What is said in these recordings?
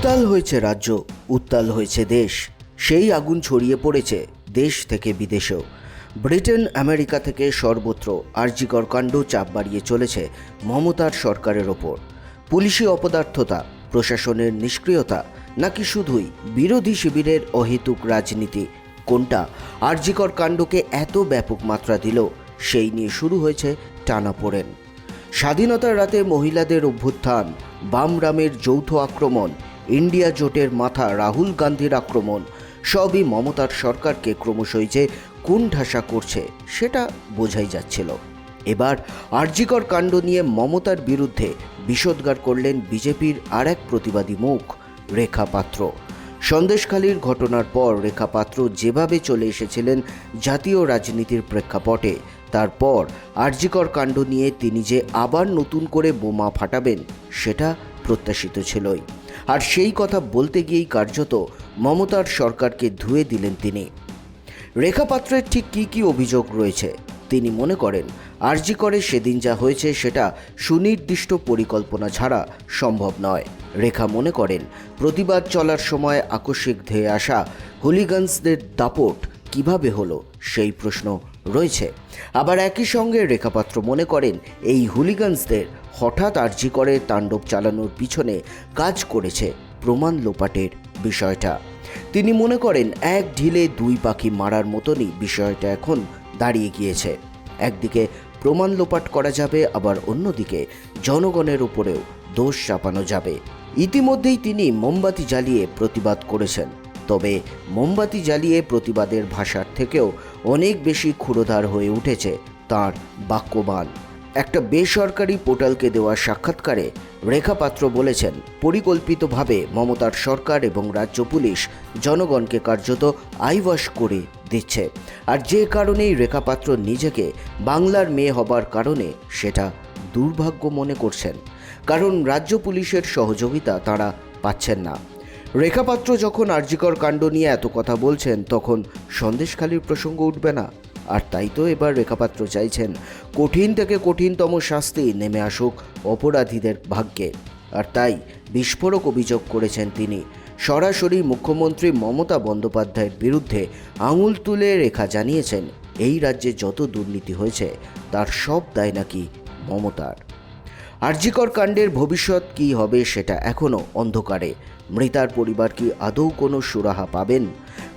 উত্তাল হয়েছে রাজ্য, উত্তাল হয়েছে দেশ। সেই আগুন ছড়িয়ে পড়েছে দেশ থেকে বিদেশেও। ব্রিটেন আমেরিকা থেকে সর্বত্র আর্যিকর কাণ্ড চাপ বাড়িয়ে চলেছে মমতার সরকারের ওপর। পুলিশি অপদার্থতা, প্রশাসনের নিষ্ক্রিয়তা, নাকি শুধুই বিরোধী শিবিরের অহেতুক রাজনীতি? কোনটা আর্যিকর কাণ্ডকে এত ব্যাপক মাত্রা দিল, সেই নিয়ে শুরু হয়েছে টানাপোড়েন স্বাধীনতার রাতে মহিলাদের অভ্যুত্থান, বামরামের যৌথ আক্রমণ ইন্ডিয়া জোটের মাথা রাহুল গান্ধীর আক্রমণ। সবই মমতার সরকারকে ক্রমশই যে কোন ঢাসা করছে, সেটা বোঝাই যাচ্ছিল। এবার আরজিকর কাণ্ড নিয়ে মমতার বিরুদ্ধে বিষোদ্গার করলেন বিজেপির আর এক প্রতিবাদী মুখ, রেখা পাত্র। সন্দেশখালীর ঘটনার পর রেখা পাত্র যেভাবে চলে এসেছিলেন জাতীয় রাজনীতির প্রেক্ষাপটে, তারপর আরজিকর কাণ্ড নিয়ে তিনি যে আবার নতুন করে বোমা ফাটাবেন, সেটা প্রত্যাশিত ছিলই। আর সেই কথা বলতে গিয়েই কার্যত মমতার সরকারকে ধুয়ে দিলেন তিনি। রেখাপাত্রের ঠিক কী কী অভিযোগ রয়েছে, তিনি মনে করেন, আরজি করে সেদিন যা হয়েছে সেটা সুনির্দিষ্ট পরিকল্পনা ছাড়া সম্ভব নয়। রেখা মনে করেন, প্রতিবাদ চলার সময় আকস্মিক ধেয়ে আসা হুলিগান্সদের দাপট কীভাবে হলো সেই প্রশ্ন রয়েছে। আবার একই সঙ্গে রেখাপাত্র মনে করেন, এই হুলিগান্সদের হঠাৎ আর্জি করে তাণ্ডব চালানোর পিছনে কাজ করেছে প্রমাণ লোপাটের বিষয়টা। তিনি মনে করেন, এক ঢিলে দুই পাখি মারার মতনই বিষয়টা এখন দাঁড়িয়ে গিয়েছে। একদিকে প্রমাণ লোপাট করা যাবে, আবার অন্যদিকে জনগণের উপরেও দোষ চাপানো যাবে। ইতিমধ্যেই তিনি মোমবাতি জ্বালিয়ে প্রতিবাদ করেছেন। তবে মোমবাতি জ্বালিয়ে প্রতিবাদের ভাষার থেকেও অনেক বেশি ক্ষুরোধার হয়ে উঠেছে তার বাক্যবান একটা বেসরকারি পোর্টালকে দেওয়া সাক্ষাৎকারে রেখাপাত্র বলেছেন, পরিকল্পিতভাবে মমতার সরকার এবং রাজ্য পুলিশ জনগণকে কার্যত আইওয়াশ করে দিচ্ছে। আর যে কারণেই রেখাপাত্র নিজেকে বাংলার মেয়ে হবার কারণে সেটা দুর্ভাগ্য মনে করছেন, কারণ রাজ্য পুলিশের সহযোগিতা তারা পাচ্ছেন না। রেখাপাত্র যখন আর্যিকর কাণ্ড নিয়ে এত কথা বলছেন, তখন সন্দেশখালির প্রসঙ্গ উঠবে না। আর তাই তো এবার রেখাপাত্র চাইছেন কঠিন থেকে কঠিনতম শাস্তি, নেমে আসুক অপরাধীদের ভাগ্যে। আর তাই বিস্ফোরক অভিযোগ করেছেন তিনি। সরাসরি মুখ্যমন্ত্রী মমতা বন্দ্যোপাধ্যায়ের বিরুদ্ধে আঙুল তুলে রেখা জানিয়েছেন, এই রাজ্যে যত দুর্নীতি হয়েছে, তার সব দায় নাকি মমতার। আরজিকর কাণ্ডের ভবিষ্যৎ কি হবে সেটা এখনও অন্ধকারে। মৃতার পরিবার কি আদৌ কোনো সুরাহা পাবেন?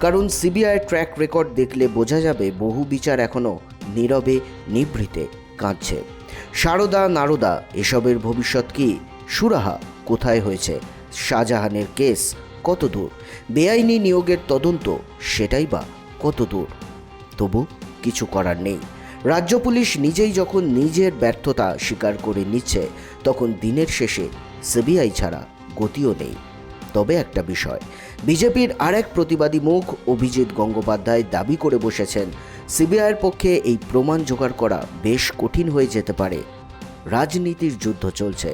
কারণ সিবিআই ট্র্যাক রেকর্ড দেখলে বোঝা যাবে বহু বিচার এখনও নীরবে, নিভৃতে কাঁদছে। সারদা, নারদা, এসবের ভবিষ্যৎ কি? সুরাহা কোথায় হয়েছে? শাহজাহানের কেস কত দূর? বেআইনি নিয়োগের তদন্ত সেটাই বা কত দূর? তবু কিছু করার নেই। রাজ্য পুলিশ নিজেই যখন নিজের ব্যর্থতা স্বীকার করে নিচ্ছে, তখন দিনের শেষে সিবিআই ছাড়া গতিও নেই। তবে একটা বিষয়, বিজেপির আরেক প্রতিবাদী মুখ অভিজিৎ গঙ্গোপাধ্যায় দাবি করে বসেছেন, সিবিআইয়ের পক্ষে এই প্রমাণ জোগাড় করা বেশ কঠিন হয়ে যেতে পারে। রাজনীতির যুদ্ধ চলছে,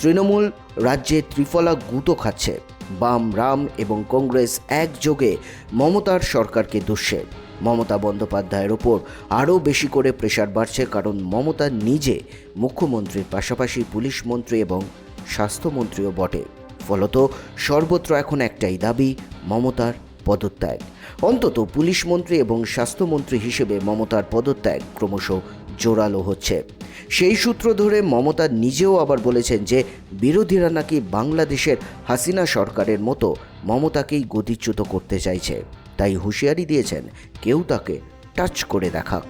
তৃণমূল রাজ্যে ত্রিফলা গুঁতো খাচ্ছে, বাম, রাম এবং কংগ্রেস একযোগে মমতার সরকারকে দুষছে মমতা বন্দ্যোপাধ্যায়ের ওপর আরও বেশি করে প্রেশার বাড়ছে কারণ মমতা নিজে মুখ্যমন্ত্রীর পাশাপাশি পুলিশ মন্ত্রী এবং স্বাস্থ্যমন্ত্রীও বটে। ফলত সর্বত্র এখন একটাই দাবি, মমতার পদত্যাগ। অন্তত পুলিশ মন্ত্রী এবং স্বাস্থ্যমন্ত্রী হিসেবে মমতার পদত্যাগ ক্রমশ জোরালো হচ্ছে। সেই সূত্র ধরে মমতা নিজেও আবার বলেছেন যে, বিরোধীরা নাকি বাংলাদেশের হাসিনা সরকারের মতো মমতাকেই গতিচ্যুত করতে চাইছে। তাই হুঁশিয়ারি দিয়েছেন, কেউ তাকে টাচ করে দেখাক।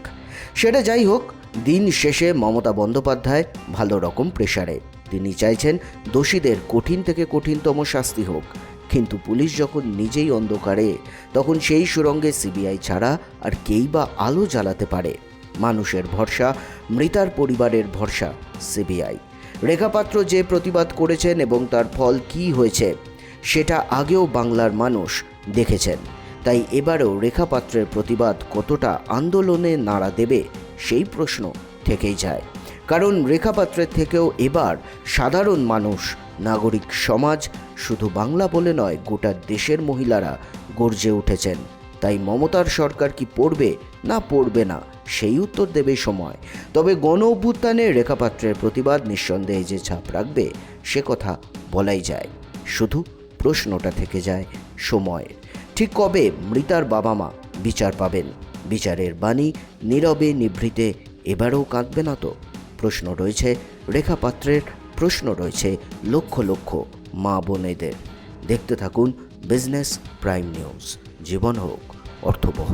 সেটা যাই হোক, দিন শেষে মমতা বন্দ্যোপাধ্যায় ভালো রকম প্রেশারে তিনি চাইছেন দোষীদের কঠিন থেকে কঠিনতম শাস্তি হোক। কিন্তু পুলিশ যখন নিজেই অন্ধকারে, তখন সেই সুরঙ্গে সিবিআই ছাড়া আর কেই বা আলো জ্বালাতে পারে। মানুষের ভরসা, মৃতার পরিবারের ভরসা, সিবিআই। রেখাপাত্র যে প্রতিবাদ করেছেন এবং তার ফল কী হয়েছে, সেটা আগেও বাংলার মানুষ দেখেছেন। তাই এবারেও রেখাপাত্রের প্রতিবাদ কতটা আন্দোলনে নাড়া দেবে, সেই প্রশ্ন থেকেই যায়। কারণ রেখাপাত্রের থেকেও এবার সাধারণ মানুষ, নাগরিক সমাজ, শুধু বাংলা বলে নয়, গোটা দেশের মহিলারা গর্জে উঠেছেন। তাই মমতার সরকার কি পড়বে না পড়বে না, সেই উত্তর দেবে সময়। তবে গণ অভ্যুত্থানে রেখাপাত্রের প্রতিবাদ নিঃসন্দেহে যে ছাপ রাখবে, সে কথা বলাই যায়। শুধু প্রশ্নটা থেকে যায় সময় ঠিক কবে মৃতার বাবা মা বিচার পাবেন? বিচারের বাণী নীরবে নিভৃতে এবারেও কাঁদবে না তো? প্রশ্ন রয়েছে রেখা পাত্রের প্রশ্ন রয়েছে লক্ষ লক্ষ মা বোনেদের। দেখতে থাকুন বিজনেস প্রাইম নিউজ। জীবন হোক, অর্থবহ।